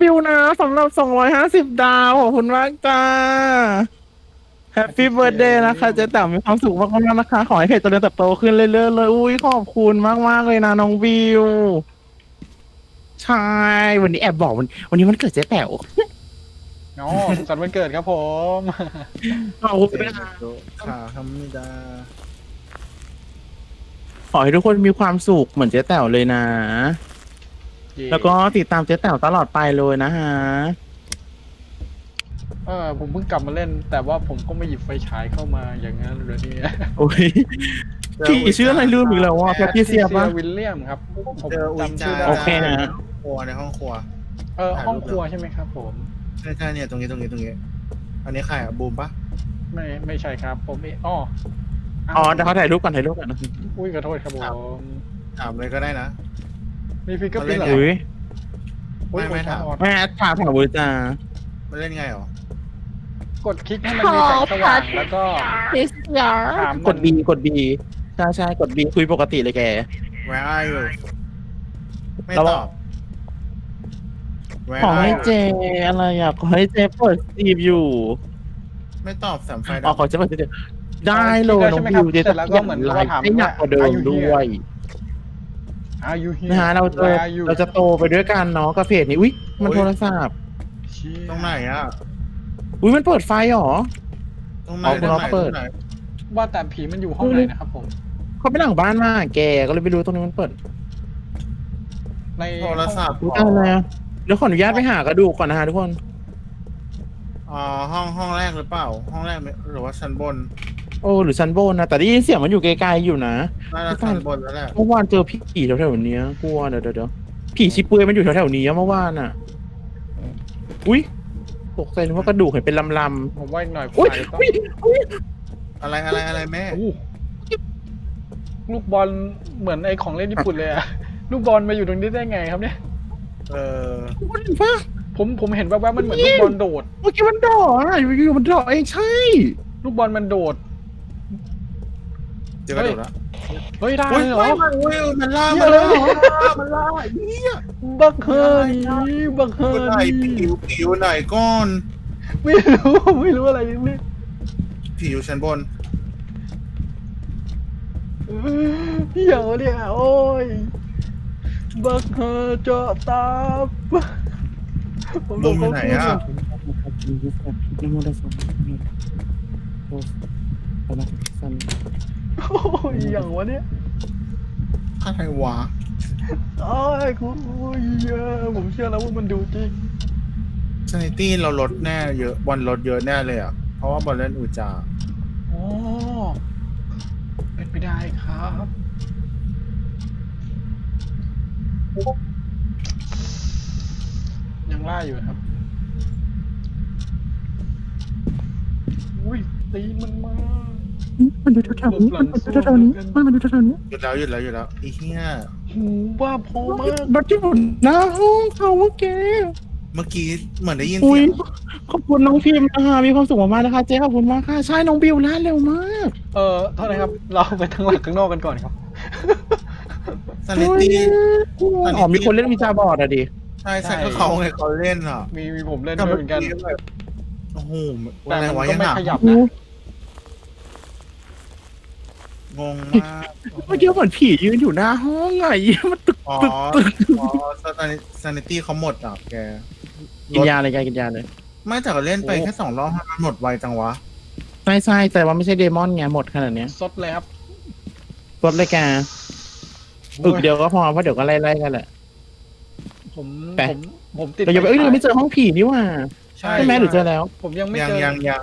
บิวนะสำหรับ 250 ดาว ขอบคุณมากจ้า แฮปปี้เบิร์ดเดย์นะคะ เจ๊แต๋วมีความสุขมากๆนะคะ ขอให้เพจเจริญเติบโตขึ้นเรื่อยๆเลย อุ้ยขอบคุณมากๆเลยนะน้องบิว ใช่ วันนี้แอบบอกวันวันนี้มันเกิดเจ๊แต๋วอ๋อสุขสันต์วันเกิดครับผมขอบคุณนะคะค่ะธรรมดาขอให้ทุกคนมีความสุขเหมือนเจ๊แต๋วเลยนะ แล้วก็ติดตามเจ๊แต๋วตลอดไปเลยนะฮะ เออผมเพิ่งกลับมาเล่น แต่ว่าผมก็ไม่หยิบไฟฉายเข้ามาอย่างนั้นเลยเนี่ยโอ้ย พี่ชื่ออะไรลืมอีกแล้วว่าแพทริเซียปะวิลเลียมครับผมเจออุจจำจาชื่อได้โอเคนะ ครัวในห้องครัว เออห้องครัวใช่ไหมครับ ผม ใช่ใช่เนี่ยตรงนี้ตรงนี้ตรงนี้ อันนี้ใครอะบูมปะไม่ไม่ใช่ครับ ผมเองอ๋ออ๋อเดี๋ยวเขาถ่ายรูปก่อนถ่ายรูปก่อนนะอุ้ยขอโทษครับผมถามเลยก็ได้นะ มีฟิกเกอร์ปิ้นเหรออุ้ยอุ้ยไม่ไม่ถามขอโทษแม่ถามถามเวอร์จ้ามันเล่นไงหรอกดคลิกให้มันมีแสงสว่างแล้วก็ถามมันกดบีกดบีใช่ใช่กดบีคุยปกติเลยแก Where are you ไม่เราตอบ Where ขอ are ให้ you เจอะไรอะขอให้เจเปิดสตรีมอยู่ไม่ตอบสามไฟอ๋อดับขอเจเปิดสตรีมได้เลยน้องบิวเจจะขยันไลฟ์ให้หนักกว่าเดิมด้วย อายุเฮียนะฮะเราจะเราจะโตไปด้วยกันเนาะกับเพจนี้อุ้ยมันโทรศัพท์ตรงไหนอะ อุ้ยมันเปิดไฟเหรอ ตรงไหนเอาคุณตรงน็อตไหนเปิด ตรงไหนว่าแต่ผีมันอยู่ห้องไหนนะครับผม เขาไปหลังบ้านมาแกก็เลยไปรู้ตรงนี้มันเปิดในโทรศัพท์อุ้ยอะไรอะเดี๋ยวขออนุญาตไปหากระดูกก่อนนะฮะทุกคน อ๋อห้องห้องแรกหรือเปล่า ห้องแรกไหมหรือว่าชั้นบน โอ้หรือชั้นบนนะแต่ได้ยินเสียงมันอยู่ไกลๆอยู่นะน่าจะชั้นบนแล้วแหละเมื่อวานเจอผีแถวๆเนี้ยกลัวเดี๋ยวเดี๋ยวเดี๋ยวผีชิเปือยมันอยู่แถวๆนี้อะเมื่อวานอะอุ้ยตกใจนึกว่ากระดูกเห็นเป็นลำผมว่าอีกหน่อยๆอุ้ยไฟต้องอุ้ยอุ้ยอะไรอะไรอะไรแม่อู้ลูกบอลเหมือนไอของเล่นญี่ปุ่นเลยอะลูกบอลมาอยู่ตรงนี้ได้ไงครับเนี่ย เออมันฟ้าผมผมเห็นแวบๆมันเหมือนลูกบอลโดด เมื่อกี้มันดออะอยู่ๆมันดอเองใช่ ลูกบอลมันโดดเจอกระโดดแล้วเฮ้ยได้อุ้ยเหรออุ้ยอุ้ยมันล่าเหี้มายเลเลยยมันล่าเนี่ยบักเฮอร์นี่บักเฮออยู่ร์ไหนนี่ผีอยู่ผีอยู่ไหนก้อน ไม่รู้ไม่รู้อะไรเลยผีอยู่ชั้นบนพี่อย่างวะเนี่ยโอ้ยบักเฮอร์เจาะตาบผมบูมอยู่ไหนอะนะโมตัสสะโอ้พระสัน โอ้ยอย่างวะเนี่ยอะไรวะโอ้ยคุณโอ้ยเยอะผมเชื่อแล้วว่ามันดูจริงซนิตี้เราลดแน่เยอะบอลลดเยอะแน่เลยอะ เพราะว่าบอลเล่นอูจาโอ้เป็นไปได้ครับยังล่าอยู่ครับ อุ้ยตีนมันมา มันดูแถวๆนี้มันดูแถวๆนี้มันมันดูแถวๆนี้หยุดแล้วหยุดแล้วหยุดแล้วอีเหี้ยหูว่าพอมากบัตรที่หมดหน้าห้องเขาเมื่อกี้เมื่อกี้เหมือนได้ยินอุ้เสียยงขอบคุณน้องพิมพ์นะคะมีความสุขมากๆนะคะเจ๊ขอบคุณมากค่ะใช่น้องบิวล่าเร็วมากเออเท่าไหร่ครับ เราไปทั้งหลังข้างนอกกันก่อนครับซนิตี้ อ๋อมีคนเล่นวิจาบอร์ดอะดิใช่ใช่ก็เขาไงเขาเล่นอะมีมีผมเล่นแต่ด้วยเหมือนกันแบบโอ้โหแต่อะไรมันวะก็ยังไม่หาขยับโอ้นะ งงมากเมื่อกี้เหมือนผียืนอยู่หน้าห้องไงมันตึกอ๋อตึกตึกอ๋อซนิตี้เขาหมดอะแกกินยาเลยแกกินยาเลยไม่แต่ก็เล่นไปแค่สองรอบมันหมดไวจังวะใช่ใช่แต่ว่าไม่ใช่เดมอนไงหมดขนาดเนี้ยสดเลยครับลดเลยแกอึกเดียวก็พอเพราะเดี๋ยวก็ไล่ไล่กันแหละผมไปผมผมติดเรายังไม่เอ้ยเราไม่เจอห้องผีนี่หว่าใช่ใช่ไหมหรือเจอแล้ว ผมยังไม่ยังเจอยังยัง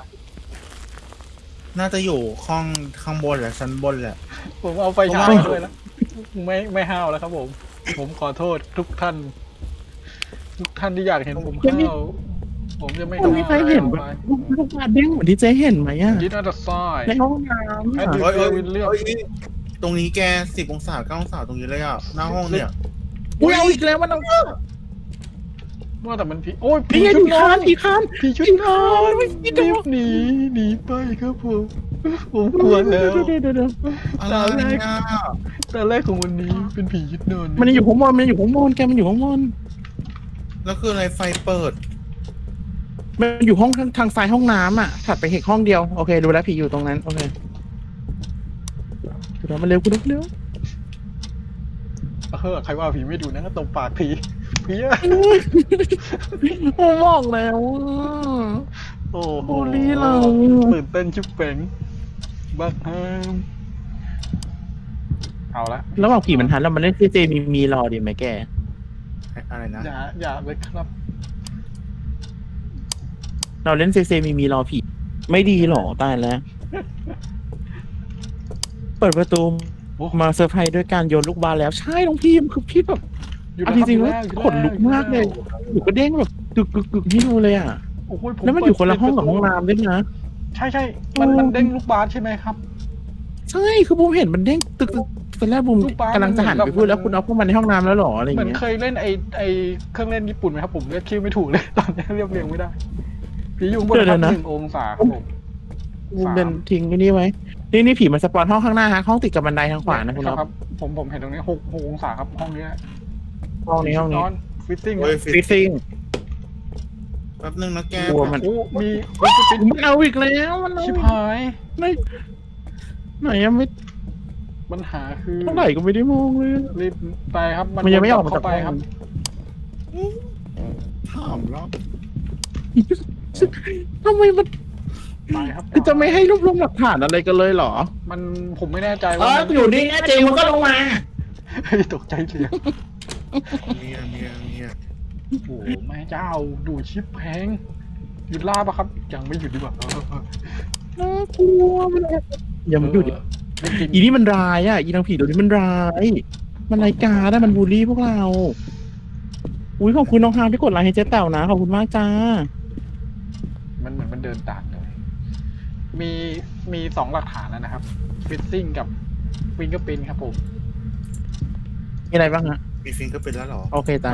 น่าจะอยู่ห้องข้างบนแหละชั้นบนแหละ ผมเอาไฟฉายเพราะว่าด้วยแล้วไม่ไม่ห้าวแล้วครับผม ผมขอโทษทุกท่าน ทุกท่านที่อยากเห็นผมห้าวผมจะไม่มันมีใครเห็นแบบลูกบาศก์เด้งเหมือนที่เจ๊เห็นไหมอะยิดอัตซอยในห้องน้ำให้อะดูเฮ้ยเฮ้ยวินเลือกเฮ้ยตรงนี้แกสิบองศาเก้าองศาตรงนี้เลยอะหน้าห้องเนี่ย อุ้ยเอาอีกแล้วมันเอา ว่าแต่มันผีโอ้ยผีพี่ไงชุดผีนอคานนผีคานผีชุดนอนผีคานไม่ได้รีบหนีหนีไปครับผมผมกลัวแล้วเดี๋ยวเดี๋ยวเดี๋ยว อะไรเนี่ยตอนแรกของวันนี้เป็นผีชุดนอนมันยังอยู่ข้างบนมันยังอยู่ข้างบนแกมันอยู่ข้างบนแล้วคืออะไรไฟเปิด มันอยู่ห้องทางซ้ายห้องน้ำอะถัดไปเห็นห้องเดียวโอเคดูแลวผีอยู่ตรงนั้นโอเคเดี๋ยวมันเร็วคุณเร็วเออใครว่าผีไม่ดูนะตบปากผี ผีอะผมบอกแล้วอะโอ้โหบูลลี่เรา ตื่นเต้นชิบเป่งบักฮามเอาละระหว่างผีมันทันแล้วมันเล่นเจเจมีมีรอดีไหมแก อะไรนะ อย่าอย่าเลยครับ เราเล่นเซเซมีมีรอผีไม่ดีหรอตายแล้ว เปิดประตูโอ้ มาเซอร์ไพรส์ด้วยการโยนลูกบาสแล้วใช่น้องพีมคือพี่แบบอยู่ เอาแล้วจริงๆคว่าบอยู่ขนลุกมากเลยอยู่ก็เด้งแบบกึกกึกกึกให้ดูเลยอะโอ้โหผแล้วมันอยู่คนละห้องกับเปิห้ดองประตูน้ำด้วยนะใช่ใช่มันมันเด้งลูกบาสใช่ไหมครับใช่คือบูมเห็นมันเด้งตึกตึกตอนแรกบูมลูกบาสกำลังจะหันไปพูดแล้วคุณเอาพวกมันในห้องน้ำแล้วหรออะไรอเหมืย่าอนงเงี้ยเคยเล่นไอไอเครื่องเล่นญี่ปุ่นไหมครับผมเรียกชื่อไม่ถูกเลยตอนนี้เรียบเรียงไม่ได้ผีอยู่บนพักหนึ่งองศาครับผมบูมเดินทิ้งไอ้นี่ไว้นี่นี่ผีมันสปอนห้องข้างหน้าฮะห้องติดกับบันไดทางขวานะคุณคอ๊อฟรับ ผมผมเห็นตรงนี้หกหกองศาครับห้องนี้ ห้องนี้ห้องนี้นอนฟิตติ้งเฮ้ยฟิฟิตซซิ่ง แป๊บนึงนะแกกลัวมันโอ้มีเฮ้ยฟิตมันเอาอีกแล้วมันเอาชิอีบกหาย ไม่ไหนยังไม่ปัญหาคือเท่าไหร่ก็ไม่ได้มองเลย รีบไปครับ มันยังไม่ออกมาเข้าจากไปห้องครับถามแล้วทำไมมันไปครับคือจะไม่ให้รวบรวมหลักฐานอะไรกันเลยเหรอ มันผมไม่แน่ใจเอว่าอมันอยู่นี่นะเจมมันก็ลงมา เฮ้ยตกใจเสีย เนี่ยเนี่ยเนี่ยโอ้โหแม่เจ้าดูชิปแพงหยุดล่าปะครับ ยังไม่หยุดดีกว่าเออเออน่ากลัวมันอย่ามันหยุดดิเออจริงอีนี่มันร้ายอะ อีนางผีตัวนี้มันร้าย มันรายการได้มันบูลลี่พวกเรา อุ้ยขอบคุณน้องฮามที่กดไลค์ให้เจ๊แต๋วนะ ขอบคุณมากจ้า มันเหมือนมันเดินตามเลย มีมีสองหลักฐานแล้วนะครับฟิตติ้งกับฟิงเกอร์ปินครับผม มีอะไรบ้างฮะ มีฟิงก็เป็นแล้วเหรอ โอเคจ้า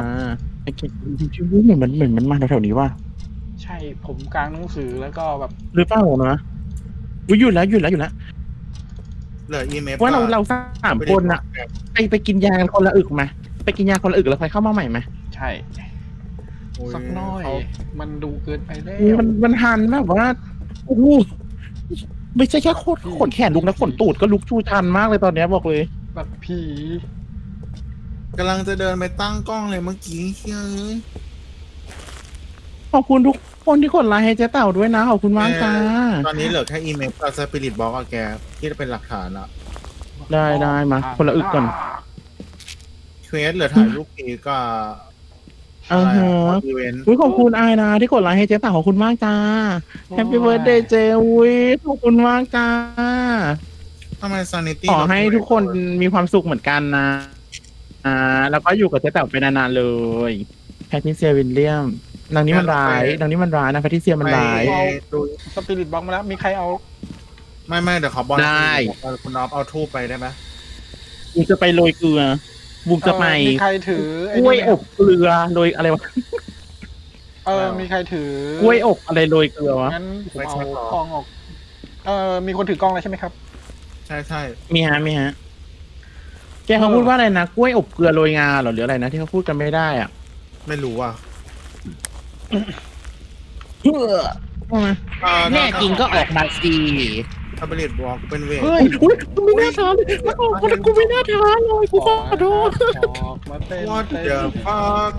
ไอ้กิ๊เหมือนมันเหมือนมันมาแถวๆนี้ว่ะใช่ผมกลางหนังสือแล้วก็แบบหรือเปล่านะอุ้ยหยุดแล้วหยุดแล้วหยุดแล้วเหลืออีเมลว่าเราเราสามคนอะไปไปกินยากันคนละอึกมาไปกินยาคนละอึกแล้วค่อยเข้ามาใหม่ไหมใช่สักหน้อย มันดูเกินไปแล้ว มันมันหันแบบว่าโอ้โหไม่ใช่แค่โคตรขนแขนลุกนะขนตูดก็ลุกชูชันมากเลยตอนเนี้ยบอกเลยแบบผี กำลังจะเดินไปตั้งกล้องเลยเมื่อกี้เฮ้ย ขอบคุณทุกคนที่กดไลค์ให้เจ๊เต่าด้วยนะ ขอบคุณมากจ้า ตอนนี้เหลือแค่อีเมลกับสปิริตบล็อกอะแก ที่จะเป็นหลักฐานอะได้ได้มา คนละอึกก่อน เควสเหลือถ่ายรูปผีกับอ่าฮะ อีเวนต์อุ้ยขอบคุณอายนะที่กดไลค์ให้เจ๊เต่าขอบคุณมากจ้าแฮปปี้เบิร์ดเดย์เจอุ้ยขอบคุณมากจ้า ทำไมซานิตี้ขอให้ทุกคนมีความสุขเหมือนกันนะ อ่าแล้วก็อยู่กับเจ๊เต่าไปนานๆเลยแพทริเซียวิลเลียมนางนี้มันร้ายนางนี้มันร้ายนะแพทริเซียมันร้ายดูสปิริตบล็อกมาแล้ว มีใครเอา ไม่ไม่เดี๋ยวขอบอลได้เออคุณน้องเอาทูบไปได้ไหมบูมจะไปโรยเกลือบูมจะไปเอ่อมีใครถือไอ้กล้วยนี่ไหมอบเกลือโรยอะไรวะเออ มีใครถือกล้วยอบอะไรโรยเกลือวะงั้นผมเอากล้องออก เออมีคนถือกล้องแล้วใช่ไหมครับ ใช่ใช่มีฮะมีฮะ แกเขาพูดว่าอะไรนะกล้วยอบเกลือโรยงาเหรอหรืออะไรนะที่เขาพูดกันไม่ได้อะไม่รู้อะเฮ้อแน่จริงก็ออกมาสิสปิริตบล็อกเป็นเวทเฮ้ยอุ้ยกูไม่น่าท้าเลยแล้วออกมาแล้วกูไม่น่าท้าเลยกูขอโทษออกมาเต้นวอดเต้นเดี๋ยวฟัก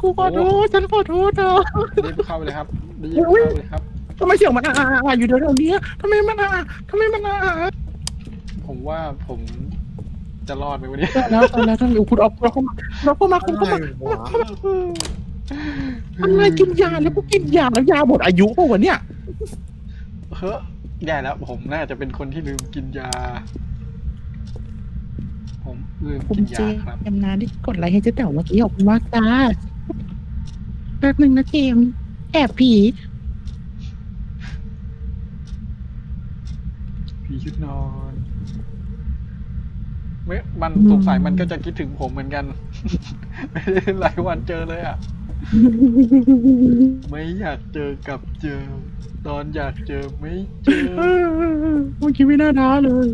กูขอโทษฉันขอโทษเธอรีบเข้าไปเลยครับรีบเข้าไปเลยครับทำไมเสียงมันอ่าอ่าอยู่แถวๆนี้ทำไมมันอ่าทำไมมันอ่าผมว่าผม จะรอดไหมวันนี้แล้วตอนแล้วท่านคุณเอาเราเข้ามาเราเข้ามาคุณอะไรเข้ามาวะอะไรกินยาแล้วกูกินยาแล้วยาหมดอายุป่าวะเนี่ยเฮ้ยแย่แล้วผมน่าจะเป็นคนที่ลืมกินยา ผมลืมผมกินเจยาครับมส์นาที่กดไลค์ให้เจ๊แต๋วเมื่อกี้ขอบคุณมากจ้าแป๊บนึงนะเจมส์แอบผีผีชุดนอน ไม่มันสงสัยมันก็จะคิดถึงผมเหมือนกันไม่ได้หลายวันเจอเลยอะ ไม่อยากเจอกับเจอ ตอนอยากเจอไม่เจอเมื่อกี้ไม่น่าท้าเลย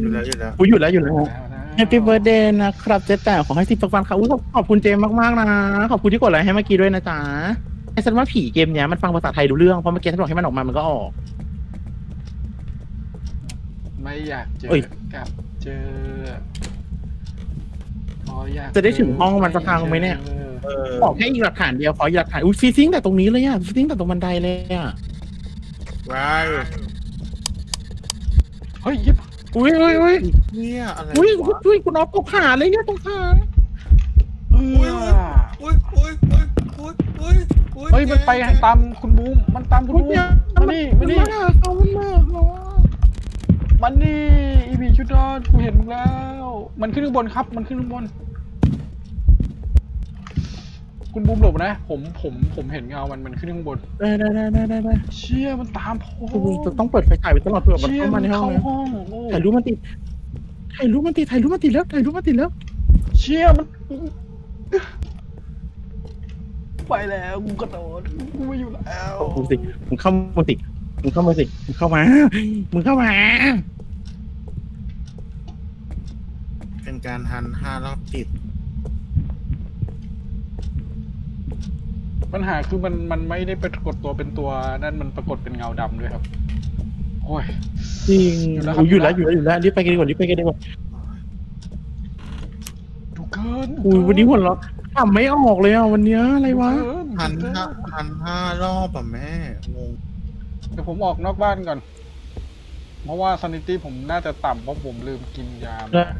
อยู่แล้วอยู่แล้วกูหยุดแล้วหยุดแล้วแล้วนะแฮปปี้เบิร์ดเดย์นะครับเจ๊แต่ขอให้สิบฟันค่ะอุ้ยขอบคุณเจมมากๆนะ ขอบคุณที่กดไลค์ให้เมื่อกี้ด้วยนะจ๊ะไอ้ฉันว่าผีเกมเนี้ยมันฟังภาษาไทยรู้เรื่อง เพราะเมื่อกี้ฉันบอกให้มันออกมามันก็ออก ไม่อยากเจอเอ้ยกับเจอขออยากจะได้ถึงห้องมันสักครั้งไหมเนี่ยจอเออขอแค่อีกหลักฐานเดียวขออีกหลักฐานอุ้ยฟีซิ่งแต่ตรงนี้เลยอะฟีซิ่งแต่ตรงบันไดเลยอะว้ายเฮ้ยยิบอุ้ยอุ้ยอุ้ยเนี่ยอะไรอุ้ยวะ อุ้ยคุณอ๊อฟตกขาเลยเนี่ยตรงขาเออุ้ยออุ้ยอุ้ยอุ้ยอุ้ยอุ้ยอุ้ยเฮ้ยมันไปตามคุณบูมมันตามคุณอุ้ยบูมเนี่ยมานี่มานี่มาเขามันมาเขามันนี่อีพีชุดนอนกูเห็นมึ งแล้ว มันขึ้นข้างบนครับ มันขึ้นข้างบน คุณบูมหลบนะ ผม ผม ผมเห็นเงา มัน มันขึ้นข้างบน ได้ได้ได้ได้ได้ได้เชี่ย มันตามผมโอ้โหจะต้องเปิดไฟฉายไปตลอดเผื่อมันเชี่ยเข้ามามันในห้อเข้างนะห้องโอ้ถ่ายรูปมันติดถ่ายรูปมันติดถ่ายรูปมันติดแล้วถ่ายรูปมันติดแล้วเชี่ย มัน ไปแล้วกูกระโดดกูไม่อยู่แล้ว มึงสิมึงเข้ามาสิมึงเข้ามาสิมึงเข้ามามึงเข้ามา เป็น การหันห้ารอบติด ปัญหาคือมันมันไม่ได้ปรากฏตัวเป็นตัวนั่นมันปรากฏเป็นเงาดำด้วยครับ โอ้ย จริงอยู่แล้วโอ้ยอยู่แล้วอยู่แล้วอยู่แล้วรีบไปกันดีกว่ารีบไปกันดีกว่าดูเกินอุ้ยวันนี้หัวเราะทำไม่ออกเลยอะวันเนี้ยอะไรวะดูเกินหันดูเกิห้าหันห้ารอบอะแม่งงเดี๋ยวผมออกนอกบ้านก่อน เพราะว่าซ a นิตี้ผมน่าจะต่ำเพราะผมลืมกินยาเออ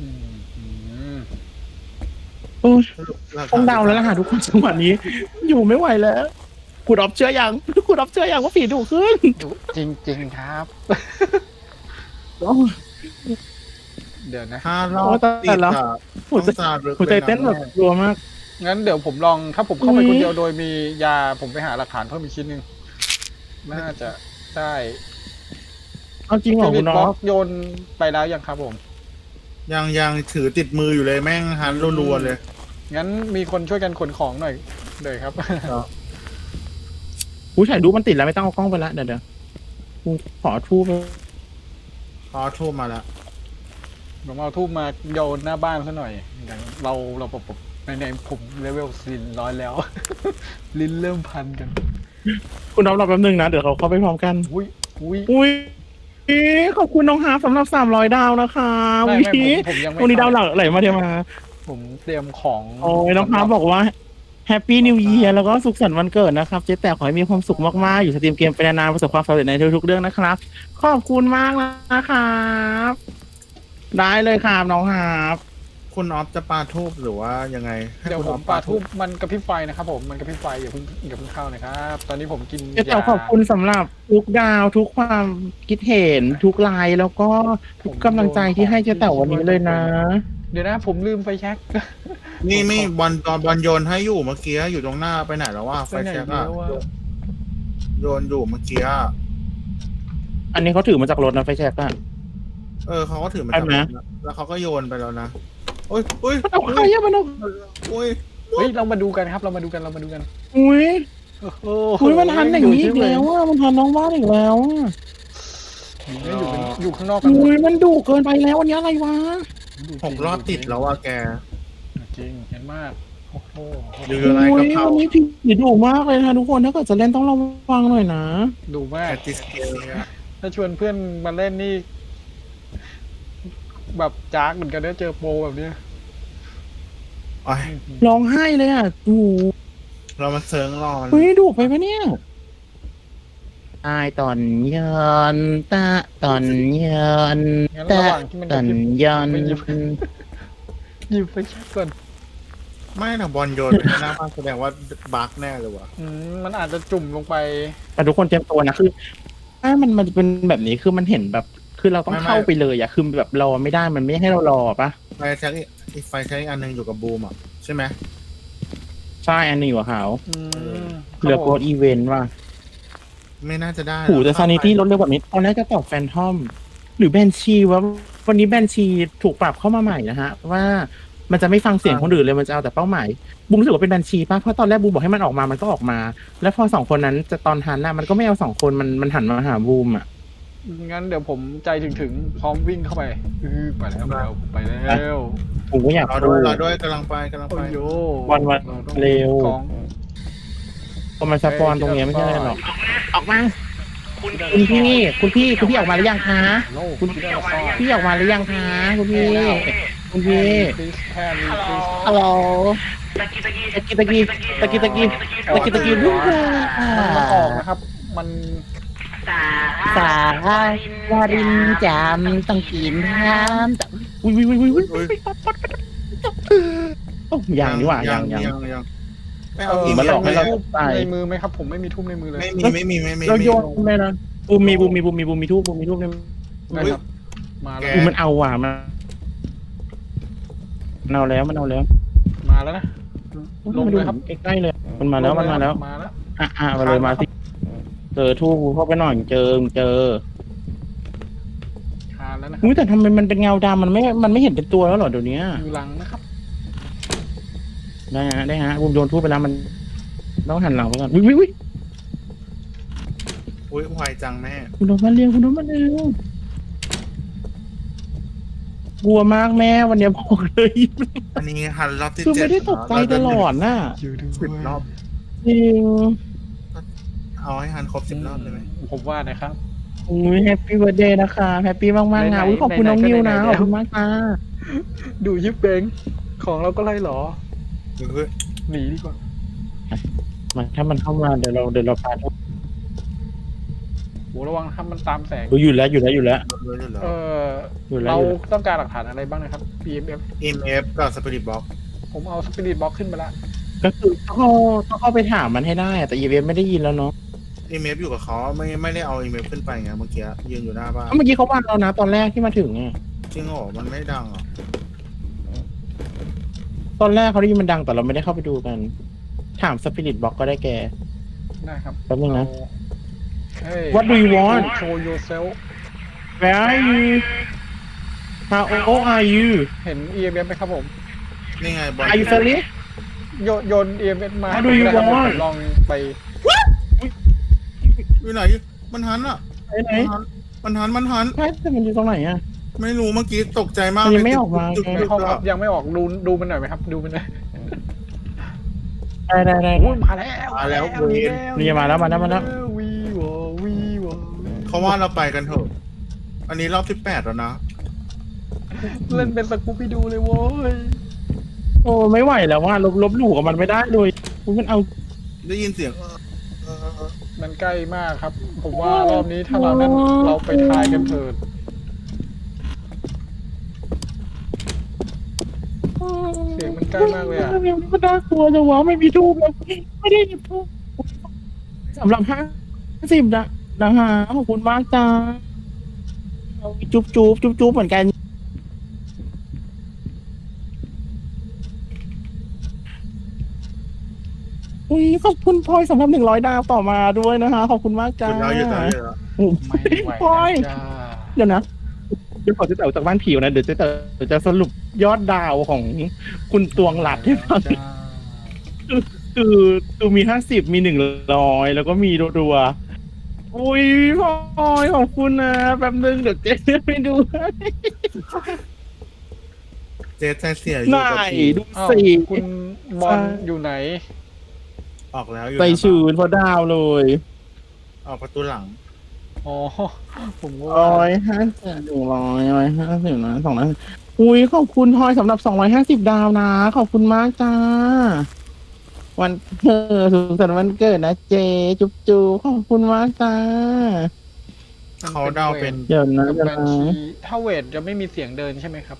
อืมอืม โอ้ยหลักฐนต้องเดาแล้วล่ะค่ะทุกคนจังหวะนี้ อยู่ไม่ไหวแล้วคุณออฟเชื่อยังคุณออฟเชื่อยังว่าผีดุขึ้นดูจริง ๆครับโอ้ยเดี๋ยวนะห้ารอบโอ้แต่ติดละอะหัวใจต้องตาลึกหัวใจเต้นแบบรัวมาก งั้นเดี๋ยวผมลองถ้าผมเข้าไปอุ๊ยคนเดียวโดยมียาผมไปหาหลักฐานเพิ่มอีกชิ้นหนึ่งน่าจะได้เอาจริงเหรอฟิคุลิณปอบ็ออฟกโยนไปแล้วยังครับผม ยังยังถือติดมืออยู่เลยแม่งหันรัวๆเลย งั้นมีคนช่วยกันขนของหน่อยเลยครับ อุ้ยถ่ายรูปมันติดแล้วไม่ต้องเอากล้องไปละเดี๋ยวเดี๋ยวกูขอทูบขอโทรมาแล้วผมเอาทูบมาโยนหน้าบ้านซะหน่อยอย่างเราเราปบในในๆผมเลเวลสินร้อยแล้ว ลิ้นเริ่มพันกัน คุณออฟรอแป๊บนึงนะเดี๋ยวเราเข้าไปพร้อมกัน อุ้ยอุ้ยอุ้ยขอบคุณน้องฮาร์ฟสำหรับสามร้อยดาวนะคะไม่อุ้ยไม่ผมผมยังไม่วันนี้ดาวหลัเข้กไหลมาเทียมา ผมเตรียมของโอ้ยน้องฮาร์ฟบอกว่าแฮปปี้นิว e ี r แล้วก็สุขสันต์วันเกิดนะครับ เจ๊แต่ขอให้มีความสุขมากๆ อยู่สตรีมเกมไปนานๆประสบความสำเร็จในทุกๆเรื่องนะครับ ขอบคุณมากนะครับ ได้เลยครับน้องฮาร์ฟคุณออฟจะปาทูบหรือว่ายังไงให้เดี๋ยวคุณผออมฟปาทูบมันกระพริบไฟนะครับผมมันกระพริบไฟอย่าเพิ่งอย่าเพิ่งเข้านะครับ ตอนนี้ผมกินเจ๊แต่ยาขอบคุณสำหรับทุกดาวทุกความคิดเห็นทุกไลน์แล้วก็ทุกกำลังใจที่ให้เจ๊แต่วันนี้เลยนะ เดี๋ยวนะ ผมลืมไฟแช็ก นี่ไม่บอลตอนบอลโยนให้อยู่เมื่อกี้อยู่ตรงหน้าไปไหนแล้วว่าไฟไปไหนแช็กแล้อะวอะ โยนอยู่เมื่อกี้อะอันนี้เขาถือมาจากรถนะไฟแช็กอะเออเขาก็ถือมาไปจากไหมรถนะแล้วเขาก็โยนไปแล้วนะโอ้ยโอ้ยมันเอาใครอะมันเอาโอ้ยเฮ้ยเรามาดูกันครับ เรามาดูกันเรามาดูกันอุ้ยโอ้โหอุ้ยมันทันอย่างนี้อีกแล้วอะมันทันน้องบ้านอีกแล้วอะอยู่อยู่อยู่ข้างนอกกันหมอุ้ดยมันดุเกินไปแล้ววันนี้อะไรวะดูจ หริงกรอบติดแล้วว่าแก จริงเห็นมากโอ้โหหรืออะไรอุ้กะยเพราวันนี้ผีดุมากเลยนะทุกคนถ้าเกิดจะเล่นต้องระวังหน่อยนะ ดูมากแอตติสเกลเนี่ยถ้าชวนเพื่อนมาเล่นนี่ แบบจ้ากเหมือนกันได้เจอโปรแบบเนี้ยโอ้ยร้องไห้เลยอะโอ้โหเรามาเซิร์งรอมันเฮ้ยดุไปปะเนี่ย ตายตอนยอนตาตอนยอนงั้นตาระหว่างที่มันตจะอนพิมพ์ยอนไปหยิบหยิบไปเช็คก่อนไม่นะบอลโยนไปหน้าบ้านแสดงว่าบั๊กแน่เลยว่ะอืมมันอาจจะจุ่มลงไป แต่ทุกคนเตรียมตัวนะคือถ้ามันมันเป็นแบบนี้คือมันเห็นแบบ คือเราต้องเข้าไปเลยอะคือแบบรอไม่ได้มันไม่ให้เรารอปะไฟแช็กอีกอีกไฟแช็กอีกอันหนึงอยู่กับบูมอะใช่ไหมใช่อันนี้อยู่กับเขาอืมเหลือโกดอีเวนต์ว่ะ ไม่น่าจะได้หูแต่ซานิตี้ลดเร็วแบบนี้ตอนแรกจะตอบแฟนทอม หรือแบนชีว่าวันนี้แบนชีถูกปรับเข้ามาใหม่นะฮะ ว่ามันจะไม่ฟังเสียงคนอื่นเลยมันจะเอาแต่เป้าหมายบูมรู้สึกว่าเป็นแบนชีป่ะเพราะตอนแรกบูมบอกให้มันออกมามันก็ออกมา แล้วพอสองคนนั้นจะตอนหันน่ะมันก็ไม่เอาสองคนมันมันหันมาหาบูมอะองั้นเดี๋ยวผมใจถึงถึงๆพร้อมวิ่งเข้าไปอื้อไปแล้วไปแล้วไปแล้วผมก็อยากรอดูด้วยรอด้วยกำลังไปกำลังโอ้ไปยโยวันวันาต้องเร็วกอง พอมันสปอนตรงนี้ไม่ใช่หรอกออกมา คุณคุณพี่ คุณพี่ คุณพี่ออกมาหรือยังคะ คุณพี่ออกมาหรือยังคะคุณพี่ คุณพี่ฮัลโหลตะกี้ตะกี้ตะกี้ตะกี้ตะกี้ตะกี้ตะกี้ลูกมันออกนะครับ มันสายวารินจามต้องกินห้ำอุ้ยอุ้ยอุ้ยอุ้ยปัดปัดปัดอย่างนี้ว่ะอย่างอย่าง ไม่เอเอาออีกมันหลอกให้เราทูบตาย ในมือไหมครับ ผมไม่มีทูบในมือเลยไม่มีไม่มีไม่มีเราไม่โยมีนเลยนะบูมมีบูมมีบูมมีบูมมีทูบบูมมีทูบเนี่ยนะครับ มาแกแล้วบูมมันเอาว่ะมันมันเอาแล้วมันเอาแล้วมาแล้วนะ ลงเลยครับ ใกล้ๆเลย มันมาแล้วมันมาแล้วมาแล้วอะอะมาเลยมาสิเจอทูบเข้าไปหน่อยเจอเจอคานแล้วนะอุ้ยแต่ทำไมมันเป็นเงาดำมันไม่ มันไม่เห็นเป็นตัวแล้วเหรอเดี๋ยวนี้อยู่หลังนะครับ ได้ฮะได้ฮะบูมโยนทูบไปแล้วมันต้องหันหลังไปก่อนอุ้ยอุ้ยอุ้ยอุ้ยไวจังแม่คุณโดนมาเร็วคุณโดนมาเร็วกลัวมากแม่วันเนี้ยบอกเลยอันนี้หันรอบที่คือเจ็ดไม่ได้ตกใจตลอดน่ะอยู่ด้วยสิบรอบจริงเอาให้หันครบสิบรอบได้ไหมผมว่านะครับ อุ้ยแฮปปี้เบิร์ดเดย์นะคะแฮปปี้มากๆนะอุ้ยขอบคุณน้องนิวนะขอบคุณมากค่ะดูยิบเบงของเราก็ไล่หรอ เฮ้ยหนีดีกว่ามาถ้ามันเข้ามาเดี๋ยวเราเดี๋ยวเราพาทุกโหระวังนะครับมันตามแสง อยู่แล้วอยู่แล้วอยู่แล้วรถเลยเหรอ เอออยู่แล้วเราอยู่แล้วต้องการหลักฐานอะไรบ้างนะครับ PMF EMF กับสปิริตบ็อกผมเอาสปิริตบ็อกขึ้นไปแล้วก็คือต้องเข้าต้องเข้าไปถามมันให้ได้อะแต่อีเวนไม่ได้ยินแล้วเนาะ EMF อยู่กับเขาไม่ไม่ได้เอา EMF ขึ้นไปไงเมื่อกี้ยืนอยู่หน้าบ้านเอ้าเมื่อกี้เขาว่าเรานะตอนแรกที่มาถึงอะจริงเหรอมันไม่ดังเหรอ ตอนแรกเขาได้ยินมันดังแต่เราไม่ได้เข้าไปดูกัน ถามสปิริตบ็อกก็ได้แกได้ครับแป๊บนึงนะ เฮ้ย What do you want show yourself Where are you How old are you เห็น EMF ไหมครับผม นี่ไงบอล Are you sorry โยนโยน EMF มา How do you ให้ผมได้ครับ want? ผมลองไป อยู่ไหน มันหันอะไหนไหนมันหัน มันหัน ใช่แต่มันอยู่ตรงไหนอะ ไม่รู้เมื่อกี้ตกใจมากมันยังเลไม่ออกมา จุดในจุดห้องจุดครับยังไม่ออกดูดูมันหน่อยไหมครับ ดูมันหน่อยได้ได้ได้ อุ้ยมาแล้วมาแล้วมาเวนนี่มาแล้วมาแล้วมาแล้ว วีวอวีวอเขาว่าเราไปกันเถอะ อันนี้รอบที่แปดแล้วนะ เล่นเป็นสกูปี้ดูเลยโว้ยโอ้ไม่ไหวแล้วว่าลบลบหลู่กับมันไม่ได้เลยอุ๊ยมันเอาได้ยินเสียงเออเออเออมันใกล้มากครับ ผมว่ารอบนี้ถ้าเรานั้นเราไปทายกันเถิด เสียงมันใกล้มากเลยอะเสียงมันน่ากลัวจังวะไม่มีทูบแล้วไม่ได้หยิบทูบสำหรับห้าสิบนะนะฮะขอบคุณมากจ้าเอาจุ๊บจุ๊บจุ๊บจุ๊บเหมือนกัน อุ้ยขอบคุณพลอยสำหรับหนึ่งร้อยดาวต่อมาด้วยนะคะ ขอบคุณมากหจ้ายุดแล้วหยุดแล้วหยุดแล้วโอ้โหไม่ไหวพลอยแล้วจ้าเดี๋ยวนะเดี๋ยวขอจะเต๋อจากบ้านผิวนะ เดี๋ยวจะเต๋อจะสรุปยอดดาวของคุณตวงหลัดให้ฟัง จ้าคือคือมีห้าสิบมีหนึ่งร้อยแล้วก็มีรัวๆอุ้ยพลอยขอบคุณนะแป๊บนึงเดี๋ยวเจ๊ไปดูให้เจ๊ใจเสียอไหนยู่กับผีดูอ้าวสิ คุณบอลใช่ อยู่ไหน ออกแล้วอยู่ใส่หน้าชืนเพราะดาวเลย ออกประตูหลัง อ๋อผมก็ร้อว่ายห้าสิบหนึ่งร้อยร้อยห้าสิบนะสองร้อยอุ้ยขอบคุณพลอยสำหรับสองร้อยห้าสิบดาวนะ ขอบคุณมากจ้า วันเกิดสุขสันต์วันเกิดนะเจ จุ๊บจุ๊บขอบคุณมากจ้า เขาเดาเป็น เดี๋ยวนะกับเดี๋ยวแบนนะชีถ้าเวทจะไม่มีเสียงเดินใช่ไหมครับ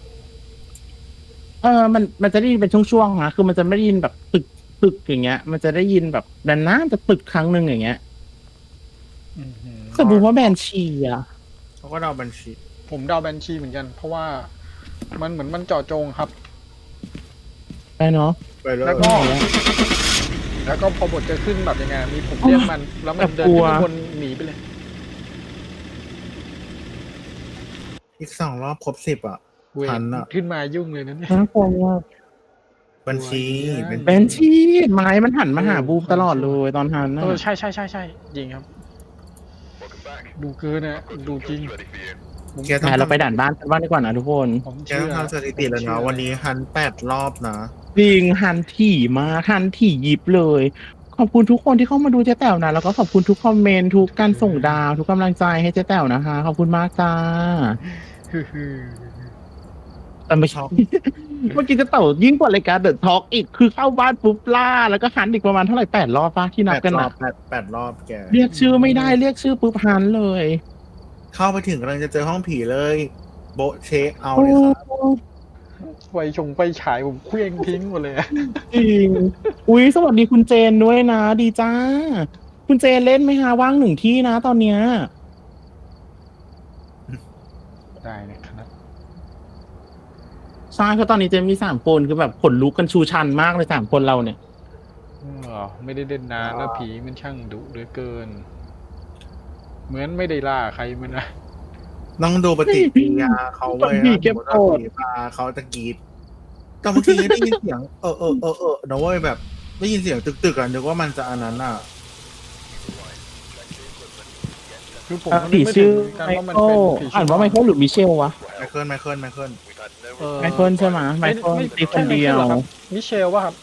เออมันมันจะได้ยินเป็นช่วงๆนะคือมันจะไม่ได้ยินแบบตึกตึกอย่างเงี้ย มันจะได้ยินแบบนานๆจะตึกครั้งหนึ่งอย่างเงี้ย อื้อหือ สมมติว่าแบนชีอะเขาก็เดาบัญชีผมเดาแบนชีเหมือนกัน เพราะว่ามันเหมือนมันเจาะจงครับ ไปเนาะ ไปเลยแล้วก็ แล้วก็พอบทจะขึ้นแบบยังไงมีผมเรียกมัน แล้วมันเดินขึ้นไปบนหนีไปเลย อีกสองรอบครบสิบอะ เวททันอะ ขึ้นมายุ่งเลยนะเนี่ย น่ากลัวมากบัญชีเป็น แบนชีไม้มันหันมาหาบูมตลอดเลยตอนหันนะเออใช่ใช่ใช่ใช่จริงครับ ดูเกินนะดูจริงผมแกต้องไปเราไปด่านบ้านกันบ้างดีกว่านะทุกคน ผมแกเชื่ต้องอทำสถิติแล้วนะวันนี้ฮันแปดรอบนะ จริงฮันถี่มากฮันถี่ยิบเลย ขอบคุณทุกคนที่เข้ามาดูเจ๊แต๋วนะแล้วก็ขอบคุณทุกคอมเมนต์ทุกการส่งดาว ทุกกำลังใจให้เจ๊แต๋วนะคะ ขอบคุณมากจ้าฮือฮือ แต่ไม่ชอบเมื่อกี้เจ๊แต๋วยิ่งกว่ารายการเดอะทอ l k อีกคือเข้าบ้านปุ๊บล่า แล้วก็ฮันอีกประมาณเท่าไหร่แปดรอบปะที่นับแปดกันรอนะบแปดแปดรอบแก เรียกชื่อไม่ได้เรียกชื่อปุ๊บฮันเลยเข้าไปถึงกำลังจะเจอห้องผีเลย โบะเชคเอาเลยครับไฟชงไฟฉายผมเคลี้ยงทิ้งหมดเลยอะจริงอุ้ยสวัสดีคุณเจนด้วยนะ ดีจ้า คุณเจนเล่นไหมคะว่างหนึ่งที่นะตอนเนี้ย ได้นะครับ ใช่คือตอนนี้เจนมีสามคนคือแบบขนลุกกันชูชันมากเลยสามคนเราเนี่ยอ๋อไม่ได้เล่นนานแล้วผีมันช่างดุเหลือเกิน เหมือนไม่ได้ล่าใครมันนะต้องดูปฏิกิริยาเขาไว้ผีเก็บถ้าโกรธผีมาเขาจะกรีดแต่บางทีก็ได้ยินเสียงเออเออเออเออนะเว้ยแบบ ได้ยินเสียงตึกๆอะนึกว่ามันจะอันนั้นอะคือผมอะก็ผีนึกไม่ชื่อถึงกันไมว่ามันเคิเป็นลผีอ่านว่าไมเคิลหรือมิเชลวะ ไมเคิลไมเคิลไมเคิลเออ ไมเคิลใช่ไหมไมเคิลตีคนเดียวใช่ไมคิลหรอรับมิเชลว่าครับ